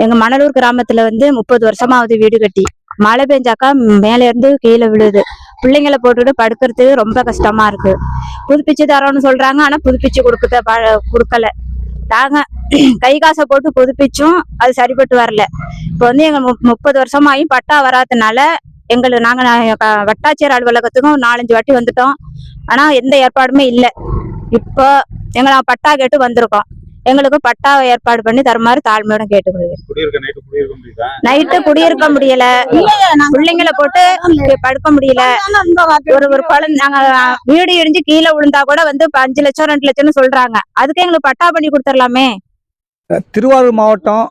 எங்க மணலூர் கிராமத்துல வந்து முப்பது வருஷமாவது வீடு கட்டி. மழை பெஞ்சாக்கா மேல இருந்து கீழே விழுது. பிள்ளைங்களை போட்டுட்டு படுக்கிறதுக்கு ரொம்ப கஷ்டமா இருக்கு. புதுப்பிச்சு தரோம்னு சொல்றாங்க. ஆனா புதுப்பிச்சு கொடுக்க ப- கொடுக்கல. நாங்க கை காசை போட்டு புதுப்பிச்சும் அது சரிப்பட்டு வரல. இப்போ வந்து எங்க முப்பது வருஷமாயும் பட்டா வராதனால எங்களுக்கு நாங்க வட்டாட்சியர் அலுவலகத்துக்கும் நாலஞ்சு வாட்டி வந்துட்டோம். ஆனா எந்த ஏற்பாடுமே இல்லை. இப்போ எங்களை நான் பட்டா கேட்டு வந்திருக்கோம். எங்களுக்கு பட்டா ஏற்பாடு பண்ணி தருமாறு தாழ்மையுடன் கேட்டுக்கொள்கிறேன். குடியிருக்க நைட்டு குடியிருக்க முடியல. பிள்ளைங்களை போட்டு படுக்க முடியல. ஒரு ஒரு குழந்தை நாங்க வீடு இடிஞ்சு கீழே விழுந்தா கூட வந்து அஞ்சு லட்சம் ரெண்டு லட்சம்னு சொல்றாங்க. அதுக்கு எங்களுக்கு பட்டா பண்ணி கொடுத்துடலாமே திருவாரூர் மாவட்டம்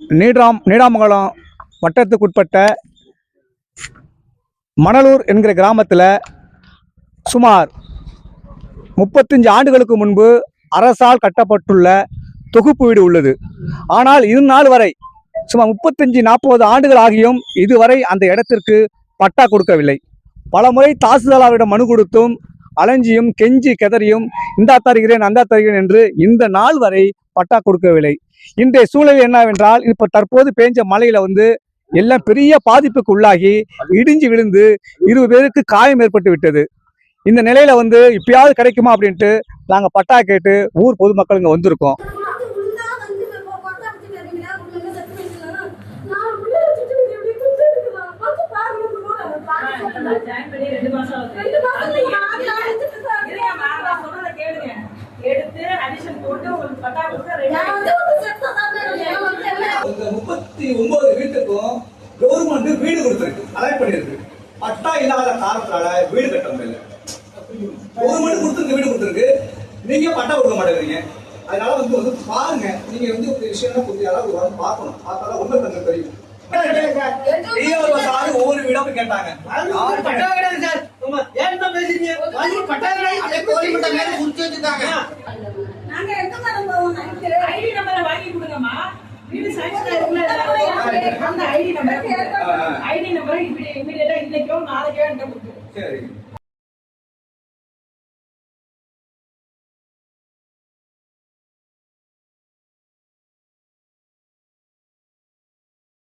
நீடாம் நீடாமங்கலம் வட்டத்துக்குட்பட்ட மணலூர் என்கிற கிராமத்தில் சுமார் முப்பத்தஞ்சு ஆண்டுகளுக்கு முன்பு அரசால் கட்டப்பட்டுள்ள தொகுப்பு வீடு உள்ளது. ஆனால் இது நாள் வரை சுமார் முப்பத்தஞ்சு நாற்பது ஆண்டுகள் ஆகியும் இதுவரை அந்த இடத்திற்கு பட்டா கொடுக்கவில்லை. பலமுறை தாசில்தாரிடம் மனு கொடுத்தும் அலைஞ்சியும் கெஞ்சி கெதறியும் இந்தா தருகிறேன் அந்தா தருகிறேன் என்று இந்த நாள் வரை பட்டா கொடுக்கவில்லை. இன்றைய சூழல் என்னவென்றால் இப்போ தற்போது பேஞ்ச மலையில் வந்து எல்லாம் பெரிய பாதிப்புக்கு உள்ளாகி இடிஞ்சு விழுந்து இருபது பேருக்கு காயம் ஏற்பட்டு விட்டது. இந்த நிலையில வந்து இப்பயாவது கிடைக்குமா அப்படின்ட்டு நாங்க பட்டா கேட்டு ஊர் பொதுமக்கள் இங்க வந்திருக்கோம். முப்பத்தி ஒன்பது வீட்டுக்கும் கவர்மெண்ட் வீடு கொடுத்துருக்கு. அலாட் பண்ணிருக்கு பட்டா இல்லாத காலத்தால வீடு கட்ட முடியல. கவர்மெண்ட் கொடுத்துருக்கு வீடு கொடுத்துருக்கு. நீங்க பட்டா கொடுக்க மாட்டேங்கிறீங்க. அதனால வந்து வந்து பாருங்க. நீங்க வந்து ஒரு விஷயம் புதிய அளவு வந்து பார்க்கணும். பார்த்தாதான் உண்மை தங்க தெரியும். ஒவ்வொரு வீடா போய் கேட்டாங்க. யாரு கேட்டாங்க? ஐடி நம்பரை வாங்கி கொடுங்கம்மா. வீடு அந்த ஐடி நம்பர் ஐடி நம்பரை இமிடியேட்டா இன்னைக்கோ நாளைக்கோ என்கிட்ட கொடுத்துரு சரி.